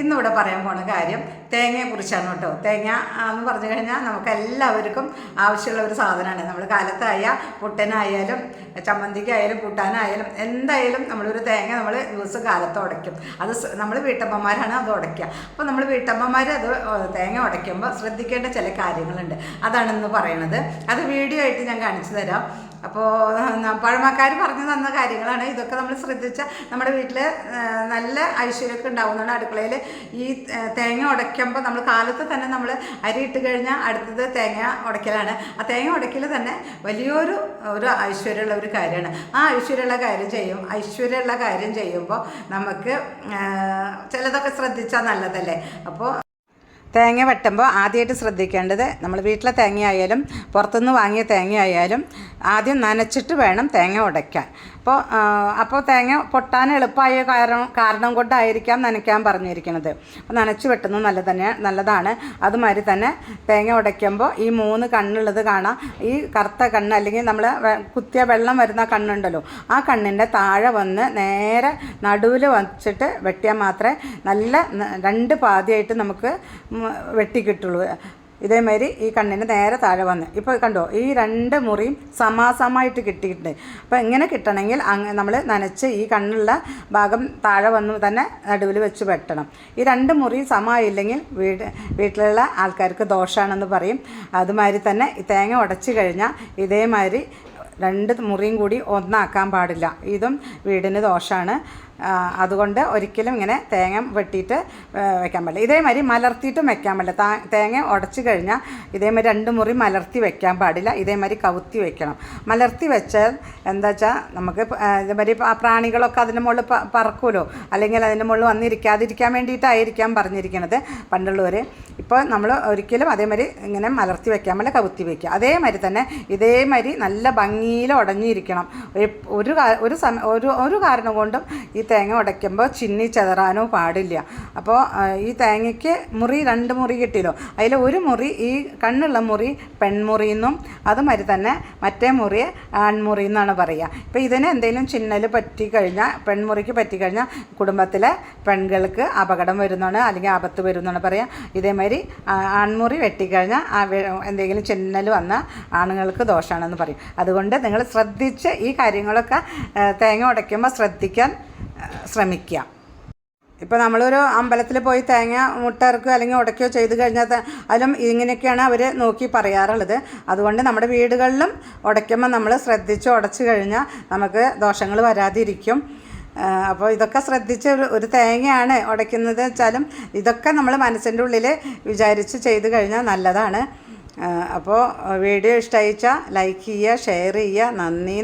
ഇന്നിവിടെ പറയാൻ പോണ കാര്യം തേങ്ങയെ കുറിച്ചാണ് കേട്ടോ. തേങ്ങ എന്ന് പറഞ്ഞു കഴിഞ്ഞാൽ നമുക്ക് എല്ലാവർക്കും ആവശ്യമുള്ള ഒരു സാധനമാണ് നമ്മൾ കാലത്തായ പുട്ടനായാലും ചമ്മന്തിക്കായാലും കൂട്ടാനായാലും എന്തായാലും നമ്മളൊരു തേങ്ങ നമ്മൾ ദിവസം കാലത്ത് ഉടയ്ക്കും. അത് നമ്മൾ വീട്ടമ്മമാരാണ് അത് ഉടയ്ക്കുക അപ്പോൾ നമ്മൾ വീട്ടമ്മമാർ അത് തേങ്ങ ഉടയ്ക്കുമ്പോൾ ശ്രദ്ധിക്കേണ്ട ചില കാര്യങ്ങളുണ്ട്. അതാണെന്ന് പറയണത്. അത് വീഡിയോ ആയിട്ട് ഞാൻ കാണിച്ചു തരാം. അപ്പോൾ പഴമക്കാർ പറഞ്ഞു തന്ന കാര്യങ്ങളാണ്. ഇതൊക്കെ നമ്മൾ ശ്രദ്ധിച്ചാൽ നമ്മുടെ വീട്ടിൽ നല്ല ഐശ്വര്യമൊക്കെ ഉണ്ടാവുന്നതാണ് അടുക്കളയിൽ ഈ തേങ്ങ ഉടയ്ക്കുമ്പോൾ നമ്മൾ കാലത്ത് തന്നെ നമ്മൾ അരി ഇട്ട് കഴിഞ്ഞാൽ അടുത്തത് തേങ്ങ ഉടയ്ക്കലാണ്. ആ തേങ്ങ ഉടയ്ക്കൽ തന്നെ വലിയൊരു ഒരു ഐശ്വര്യമുള്ള ഒരു കാര്യമാണ്. ആ ഐശ്വര്യമുള്ള കാര്യം ചെയ്യും. ഐശ്വര്യമുള്ള കാര്യം ചെയ്യുമ്പോൾ നമുക്ക് ചിലതൊക്കെ ശ്രദ്ധിച്ചാൽ നല്ലതല്ലേ? അപ്പോൾ തേങ്ങ വെട്ടുമ്പോൾ ആദ്യമായിട്ട് ശ്രദ്ധിക്കേണ്ടത് നമ്മൾ വീട്ടിലെ തേങ്ങയായാലും പുറത്തുനിന്ന് വാങ്ങിയ തേങ്ങയായാലും ആദ്യം നനച്ചിട്ട് വേണം തേങ്ങ ഉടയ്ക്കാൻ. അപ്പോൾ അപ്പോൾ തേങ്ങ പൊട്ടാൻ എളുപ്പമായ കാരണം കാരണം കൊണ്ടായിരിക്കാം നനയ്ക്കാൻ പറഞ്ഞിരിക്കുന്നത്. അപ്പോൾ നനച്ച് വെട്ടുന്നത് നല്ല തന്നെ നല്ലതാണ്. അതുമാതിരി തന്നെ തേങ്ങ ഉടയ്ക്കുമ്പോൾ ഈ മൂന്ന് കണ്ണുള്ളത് കാണാം. ഈ കറുത്ത കണ്ണ് അല്ലെങ്കിൽ നമ്മൾ കുത്തിയ വെള്ളം വരുന്ന കണ്ണുണ്ടല്ലോ ആ കണ്ണിന്റെ താഴെ വന്ന് നേരെ നടുവിൽ വച്ചിട്ട് വെട്ടിയാൽ മാത്രമേ നല്ല രണ്ട് പാതിയായിട്ട് നമുക്ക് വെട്ടി കിട്ടുള്ളൂ ഇതേമാതിരി ഈ കണ്ണിന് നേരെ താഴെ വന്ന്. ഇപ്പോൾ കണ്ടോ ഈ രണ്ട് മുറിയും സമാസമായിട്ട് കിട്ടിയിട്ടുണ്ട്. അപ്പോൾ ഇങ്ങനെ കിട്ടണമെങ്കിൽ അങ്ങ് നമ്മൾ നനച്ച് ഈ കണ്ണുള്ള ഭാഗം താഴെ വന്ന് തന്നെ നടുവിൽ വെച്ച് വെട്ടണം. ഈ രണ്ട് മുറി സമായില്ലെങ്കിൽ വീട് വീട്ടിലുള്ള ആൾക്കാർക്ക് ദോഷമാണെന്ന് പറയും. അതുമാതിരി തന്നെ ഈ തേങ്ങ ഉടച്ചു കഴിഞ്ഞാൽ ഇതേമാതിരി രണ്ട് മുറിയും കൂടി ഒന്നാക്കാൻ പാടില്ല. ഇതും വീടിന് ദോഷമാണ് അതുകൊണ്ട് ഒരിക്കലും ഇങ്ങനെ തേങ്ങ വെട്ടിയിട്ട് വെക്കാൻ പാടില്ല. ഇതേമാതിരി മലർത്തിയിട്ടും വെക്കാൻ പാടില്ല. തേങ്ങ ഉടച്ചു കഴിഞ്ഞാൽ ഇതേമാതിരി രണ്ട് മുറി മലർത്തി വെക്കാൻ പാടില്ല. ഇതേമാതിരി കവുത്തി വെക്കണം. മലർത്തി വെച്ചാൽ എന്താ വെച്ചാൽ നമുക്ക് ഇതേമാതിരി പ്രാണികളൊക്കെ അതിന്റെ മുകളിൽ പറക്കുമല്ലോ. അല്ലെങ്കിൽ അതിന്റെ മുകളിൽ വന്നിരിക്കാതിരിക്കാൻ വേണ്ടിയിട്ടായിരിക്കാം പറഞ്ഞിരിക്കുന്നത് പണ്ടുള്ളവർ ഇപ്പോൾ നമ്മൾ ഒരിക്കലും അതേമാതിരി ഇങ്ങനെ മലർത്തി വെക്കാൻ പാടില്ല കവുത്തി വയ്ക്കുക അതേമാതിരി തന്നെ ഇതേമാതിരി നല്ല ഭംഗിയിൽ ഉടഞ്ഞിരിക്കണം. ഒരു- ഒരു ഒരു കാരണം കൊണ്ടും ഈ തേങ്ങ ഉടയ്ക്കുമ്പോൾ ചിന്നി ചെതറാനോ പാടില്ല. അപ്പോൾ ഈ തേങ്ങയ്ക്ക് മുറി രണ്ട് മുറി കിട്ടിയല്ലോ. അതിൽ ഒരു മുറി ഈ കണ്ണുള്ള മുറി പെൺമുറി എന്നും അതുമാതിരി തന്നെ മറ്റേ മുറി ആൺമുറി എന്നാണ് പറയുക. ഇപ്പോൾ ഇതിന് എന്തെങ്കിലും ചിന്നൽ പറ്റിക്കഴിഞ്ഞാൽ പെൺമുറിക്ക് പറ്റിക്കഴിഞ്ഞാൽ കുടുംബത്തിലെ പെൺകൾക്ക് അപകടം വരുന്നതാണ് അല്ലെങ്കിൽ ആപത്ത് വരുന്നതാണ് പറയുക. ഇതേമാതിരി ആൺമുറി വെട്ടിക്കഴിഞ്ഞാൽ എന്തെങ്കിലും ചിന്നൽ വന്നാൽ ആണുങ്ങൾക്ക് ദോഷമാണെന്ന് പറയും. അതുകൊണ്ട് നിങ്ങൾ ശ്രദ്ധിച്ച് ഈ കാര്യങ്ങളൊക്കെ തേങ്ങ ഉടയ്ക്കുമ്പോൾ ശ്രദ്ധിക്കാൻ ശ്രമിക്കുക. ഇപ്പോൾ നമ്മളൊരു അമ്പലത്തിൽ പോയി തേങ്ങ മുട്ട ഇറക്കുകയോ അല്ലെങ്കിൽ ഉടയ്ക്കുകയോ ചെയ്ത് കഴിഞ്ഞാൽ അതിലും ഇങ്ങനെയൊക്കെയാണ് അവർ നോക്കി പറയാറുള്ളത്. അതുകൊണ്ട് നമ്മുടെ വീടുകളിലും ഉടയ്ക്കുമ്പോൾ നമ്മൾ ശ്രദ്ധിച്ച് ഉടച്ചു കഴിഞ്ഞാൽ നമുക്ക് ദോഷങ്ങൾ വരാതിരിക്കും. അപ്പോൾ ഇതൊക്കെ ശ്രദ്ധിച്ച് ഒരു ഒരു തേങ്ങയാണ് ഉടയ്ക്കുന്നത് വെച്ചാലും ഇതൊക്കെ നമ്മൾ മനസ്സിന്റെ ഉള്ളിൽ വിചാരിച്ച് ചെയ്ത് കഴിഞ്ഞാൽ നല്ലതാണ്. അപ്പോൾ വീഡിയോ ഇഷ്ടമായിച്ചാൽ ലൈക്ക് ചെയ്യുക ഷെയർ ചെയ്യുക. നന്ദി